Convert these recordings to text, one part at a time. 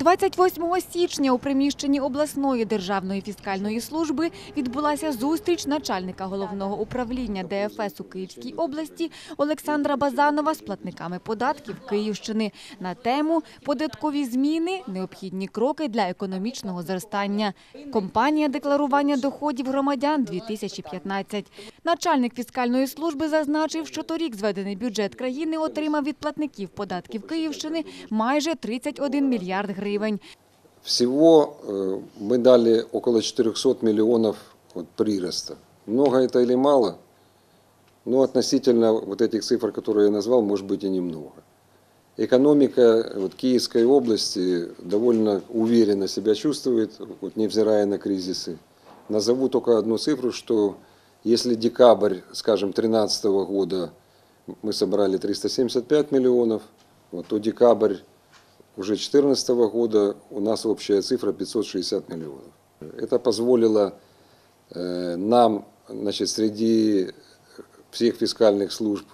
28 січня у приміщенні обласної державної фіскальної служби відбулася зустріч начальника головного управління ДФС у Київській області Олександра Базанова з платниками податків Київщини на тему податкові зміни, необхідні кроки для економічного зростання. Компанія декларування доходів громадян 2015. Начальник фіскальної служби зазначив, що торік зведений бюджет країни отримав від платників податків Київщини майже 31 мільярд гривень. Всего э, мы дали около 400 миллионов вот, прироста. Много это или мало? Ну, относительно вот этих цифр, которые я назвал, может быть и немного. Экономика вот, Киевской области довольно уверенно себя чувствует, вот, невзирая на кризисы. Назову только одну цифру, что если декабрь, скажем, 2013 года мы собрали 375 миллионов, вот, то декабрь уже 2014 года у нас общая цифра 560 миллионов. Это позволило э, нам значит, среди всех фискальных служб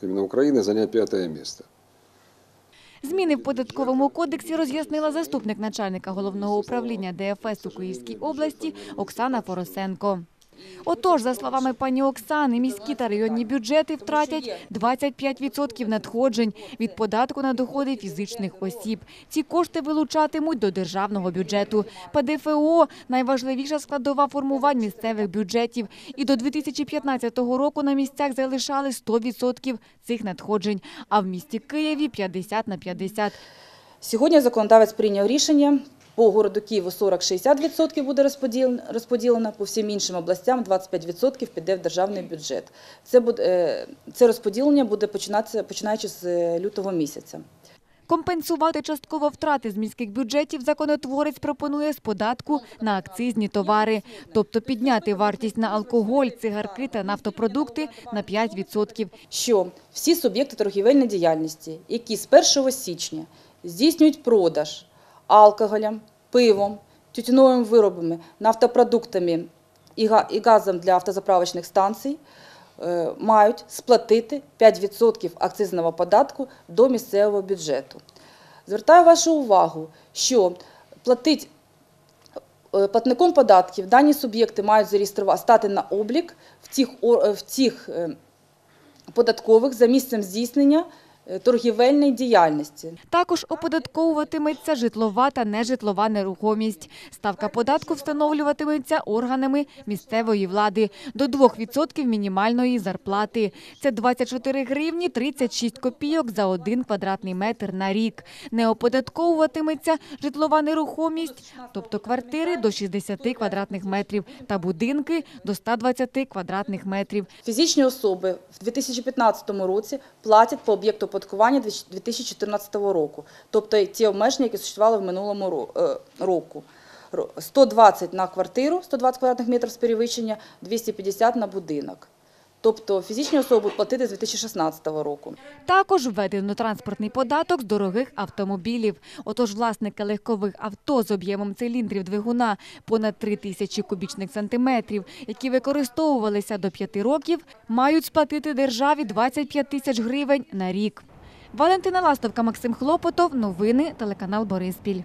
именно Украины занять пятое место. Зміни в податковому кодексі роз'яснила заступник начальника головного управління ДФС у Київській області Оксана Форосенко. Отож, за словами пані Оксани, міські та районні бюджети втратять 25% надходжень від податку на доходи фізичних осіб. Ці кошти вилучатимуть до державного бюджету. ПДФО – найважливіша складова формувань місцевих бюджетів. І до 2015 року на місцях залишали 100% цих надходжень, а в місті Києві – 50 на 50. Сьогодні законодавець прийняв рішення. По городу Києву 40-60% буде розподілено, по всім іншим областям 25% піде в державний бюджет. Це, буде, це розподілення буде починатися починаючи з е, лютого місяця. Компенсувати частково втрати з міських бюджетів законотворець пропонує з податку на акцизні товари, тобто підняти вартість на алкоголь, цигарки та нафтопродукти на 5%. що всі суб'єкти торгівельної діяльності, які з 1 січня здійснюють продаж алкоголем, пивом, тютюновими виробами, нафтопродуктами і газом для автозаправочних станцій, е, мають сплатити 5% акцизного податку до місцевого бюджету. Звертаю вашу увагу, що Е, Платником податків дані суб'єкти мають стати на облік в в цих е, податкових за місцем здійснення торгівельної діяльності. Також оподатковуватиметься житлова та нежитлова нерухомість. Ставка податку встановлюватиметься органами місцевої влади до 2% мінімальної зарплати. Це 24 гривні 36 копійок за один квадратний метр на рік. Не оподатковуватиметься житлова нерухомість, тобто квартири до 60 квадратних метрів та будинки до 120 квадратних метрів. Фізичні особи в 2015 році платять по об'єкту оподаткування 2014 року, тобто ті обмеження, які существували в минулому е, року. Ро- 120 на квартиру, 120 квадратних метрів з перевищення, 250 на будинок. Тобто фізичні особи будуть платити з 2016 року. Також введено транспортний податок з дорогих автомобілів. Отож, власники легкових авто з об'ємом циліндрів двигуна понад 3 тисячі кубічних сантиметрів, які використовувалися до 5 років, мають сплатити державі 25 тисяч гривень на рік. Валентина Ластовка, Максим Хлопотов. Новини телеканал Бориспіль.